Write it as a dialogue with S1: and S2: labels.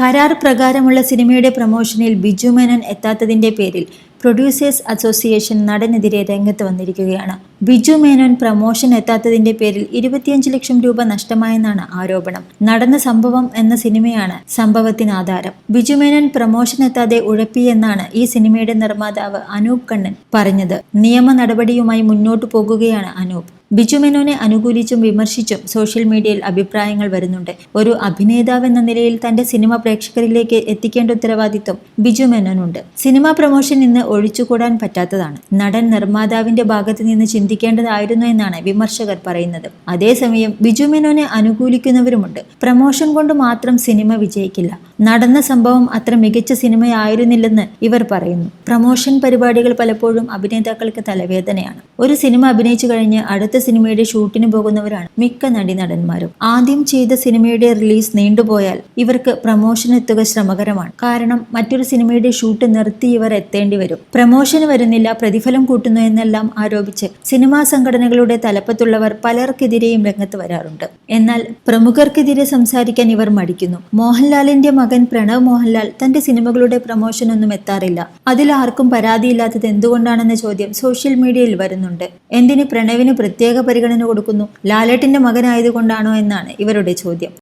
S1: കരാർ പ്രകാരമുള്ള സിനിമയുടെ പ്രമോഷനിൽ ബിജു മേനോൻ എത്താത്തതിന്റെ പേരിൽ പ്രൊഡ്യൂസേഴ്സ് അസോസിയേഷൻ നടനെതിരെ രംഗത്ത് വന്നിരിക്കുകയാണ്. ബിജു മേനോൻ പ്രമോഷൻ എത്താത്തതിന്റെ പേരിൽ ഇരുപത്തിയഞ്ച് ലക്ഷം രൂപ നഷ്ടമായെന്നാണ് ആരോപണം. നടന്ന സംഭവം എന്ന സിനിമയാണ് സംഭവത്തിന് ആധാരം. ബിജു മേനോൻ പ്രമോഷൻ എത്താതെ ഉഴപ്പിയെന്നാണ് ഈ സിനിമയുടെ നിർമ്മാതാവ് അനൂപ് കണ്ണൻ പറഞ്ഞത്. നിയമ നടപടിയുമായി മുന്നോട്ടു പോകുകയാണ് അനൂപ്. ബിജു മേനോനെ അനുകൂലിച്ചും വിമർശിച്ചും സോഷ്യൽ മീഡിയയിൽ അഭിപ്രായങ്ങൾ വരുന്നുണ്ട്. ഒരു അഭിനേതാവ് എന്ന നിലയിൽ തന്റെ സിനിമ പ്രേക്ഷകരിലേക്ക് എത്തിക്കേണ്ട ഉത്തരവാദിത്വം ബിജു മേനോനുണ്ട്. സിനിമാ പ്രൊമോഷൻ ഇന്ന് ഒഴിച്ചുകൂടാൻ പറ്റാത്തതാണ്. നടൻ നിർമ്മാതാവിന്റെ ഭാഗത്ത് നിന്ന് ചിന്തിക്കേണ്ടതായിരുന്നു എന്നാണ് വിമർശകർ പറയുന്നത്. അതേസമയം ബിജു മേനോനെ അനുകൂലിക്കുന്നവരുമുണ്ട്. പ്രമോഷൻ കൊണ്ട് മാത്രം സിനിമ വിജയിക്കില്ല. നടന്ന സംഭവം അത്ര മികച്ച സിനിമയായിരുന്നില്ലെന്ന് ഇവർ പറയുന്നു. പ്രമോഷൻ പരിപാടികൾ പലപ്പോഴും അഭിനേതാക്കൾക്ക് തലവേദനയാണ്. ഒരു സിനിമ അഭിനയിച്ചു കഴിഞ്ഞ് അടുത്ത സിനിമയുടെ ഷൂട്ടിന് പോകുന്നവരാണ് മിക്ക നടി നടന്മാരും ആദ്യം ചെയ്ത സിനിമയുടെ റിലീസ് നീണ്ടുപോയാൽ ഇവർക്ക് പ്രമോഷൻ എത്തുക ശ്രമകരമാണ്. കാരണം മറ്റൊരു സിനിമയുടെ ഷൂട്ട് നിർത്തി ഇവർ എത്തേണ്ടി വരും. പ്രമോഷന് വരുന്നില്ല പ്രതിഫലം കൂട്ടുന്നു എന്നെല്ലാം ആരോപിച്ച് സിനിമാ സംഘടനകളുടെ തലപ്പത്തുള്ളവർ പലർക്കെതിരെയും രംഗത്ത് വരാറുണ്ട്. എന്നാൽ പ്രമുഖർക്കെതിരെ സംസാരിക്കാൻ ഇവർ മടിക്കുന്നു. മോഹൻലാലിന്റെ മകൻ പ്രണവ് മോഹൻലാൽ തന്റെ സിനിമകളുടെ പ്രമോഷനൊന്നും എത്താറില്ല. അതിൽ ആർക്കും പരാതിയില്ലാത്തത് എന്തുകൊണ്ടാണെന്ന ചോദ്യം സോഷ്യൽ മീഡിയയിൽ വരുന്നുണ്ട്. എന്തിന് പ്രണവിന് പ്രത്യേക പരിഗണന കൊടുക്കുന്നു. ലാലേട്ടിന്റെ മകനായതുകൊണ്ടാണോ എന്നാണ് ഇവരുടെ ചോദ്യം.